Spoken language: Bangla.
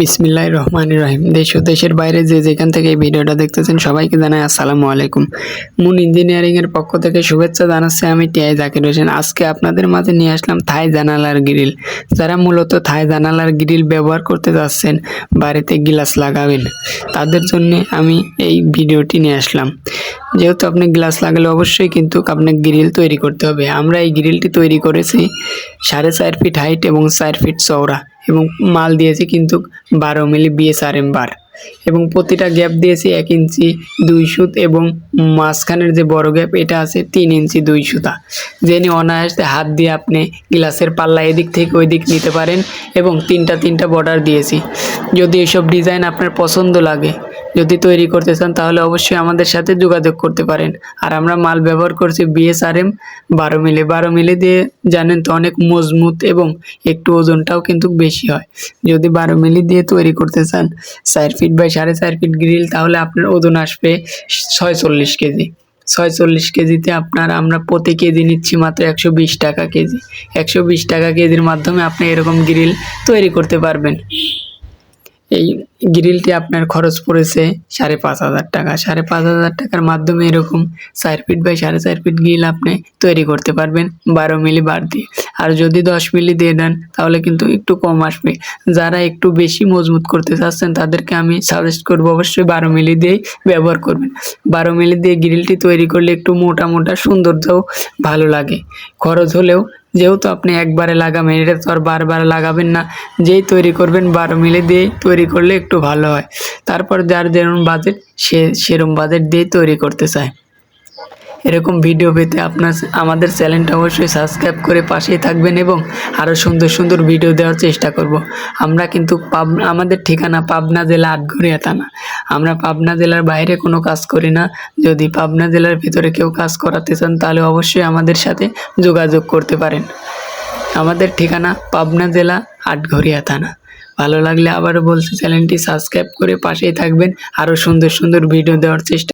বিসমিল্লাহ রহমান রহিম। দেশ ও দেশের বাইরে যে যেখান থেকে এই ভিডিওটা দেখতেছেন সবাইকে জানাই আসসালামু আলাইকুম। মুন ইঞ্জিনিয়ারিংয়ের পক্ষ থেকে শুভেচ্ছা জানাচ্ছি আমি টিআই জাকির হোসেন। আজকে আপনাদের মাঝে নিয়ে আসলাম থাই জানালার গ্রিল। যারা মূলত থাই জানালার গ্রিল ব্যবহার করতে যাচ্ছেন, বাড়িতে গ্লাস লাগাবেন, তাদের জন্য আমি এই ভিডিওটি নিয়ে আসলাম। যেহেতু আপনি গ্লাস লাগালে অবশ্যই কিন্তু আপনাকে গ্রিল তৈরি করতে হবে। আমরা এই গ্রিলটি তৈরি করেছি সাড়ে চার ফিট হাইট এবং চার ফিট চওড়া। এবং মাল দিয়েছি কিন্তু বারো মিলি বিএসআরএম বার। এবং প্রতিটা গ্যাপ দিয়েছি এক ইঞ্চি দুই সুত এবং মাঝখানের যে বড় গ্যাপ এটা আছে তিন ইঞ্চি দুই সুতা। যেনি অনায়াসে হাত দিয়ে আপনি গ্লাসের পাল্লা এদিক থেকে ওই দিক নিতে পারেন এবং তিনটা তিনটা বর্ডার দিয়েছি। যদি এসব ডিজাইন আপনার পছন্দ লাগে যদি তৈরি করতে চান, তাহলে অবশ্যই আমাদের সাথে যোগাযোগ করতে পারেন। আর আমরা মাল ব্যবহার করছি বিএসআরএম বারো মিলে। বারো মিলি দিয়ে জানেন তো অনেক মজবুত এবং একটু ওজনটাও কিন্তু বেশি হয়। যদি বারো মিলি দিয়ে তৈরি করতে চান, চার ফিট বাই সাড়ে চার ফিট গ্রিল, তাহলে আপনার ওজন আসবে ছয়চল্লিশ কেজি। ছয়চল্লিশ কেজিতে আপনার, আমরা প্রতি কেজি নিচ্ছি মাত্র একশো বিশ টাকা কেজি। একশো বিশ টাকা কেজির মাধ্যমে আপনি এরকম গ্রিল তৈরি করতে পারবেন। এই গ্রিলটি আপনার খরচ পড়েছে সাড়ে পাঁচ হাজার টাকা। সাড়ে পাঁচ হাজার টাকার মাধ্যমে এরকম চার ফিট বাই সাড়ে চার ফিট গ্রিল আপনি তৈরি করতে পারবেন, বারো মিলি বার দিয়ে। আর যদি দশ মিলি দিয়ে দেন, তাহলে কিন্তু একটু কম আসবে। যারা একটু বেশি মজবুত করতে চাচ্ছেন, তাদেরকে আমি সাজেস্ট করব অবশ্যই বারো মিলি দিয়েই ব্যবহার করবেন। বারো মিলি দিয়ে গ্রিলটি তৈরি করলে একটু মোটা মোটা সৌন্দর্যও ভালো লাগে। খরচ হলেও যেহেতু আপনি একবারে লাগাবেন, এটা তো আর বারবার লাগাবেন না। যেই তৈরি করবেন, বারো মিলে দিয়ে তৈরি করলে একটু ভালো হয়। তারপর যার যেরকম বাজেট সে সেরকম বাজেট দিয়ে তৈরি করতে চায়। এরকম ভিডিও পেতে আপনার আমাদের চ্যানেলটা অবশ্যই সাবস্ক্রাইব করে পাশেই থাকবেন এবং আরও সুন্দর সুন্দর ভিডিও দেওয়ার চেষ্টা করব। আমরা কিন্তু পাব আমাদের ঠিকানা পাবনা জেলা আটঘরিয়া থানা। আমরা পাবনা জেলার বাইরে কোনো কাজ করি না। যদি পাবনা জেলার ভিতরে কেউ কাজ করাতে চান, তাহলে অবশ্যই আমাদের সাথে যোগাযোগ করতে পারেন। আমাদের ঠিকানা পাবনা জেলা আটঘরিয়া থানা। ভালো লাগলে আবারও বলছি চ্যানেলটি সাবস্ক্রাইব করে পাশেই থাকবেন। আরও সুন্দর সুন্দর ভিডিও দেওয়ার চেষ্টা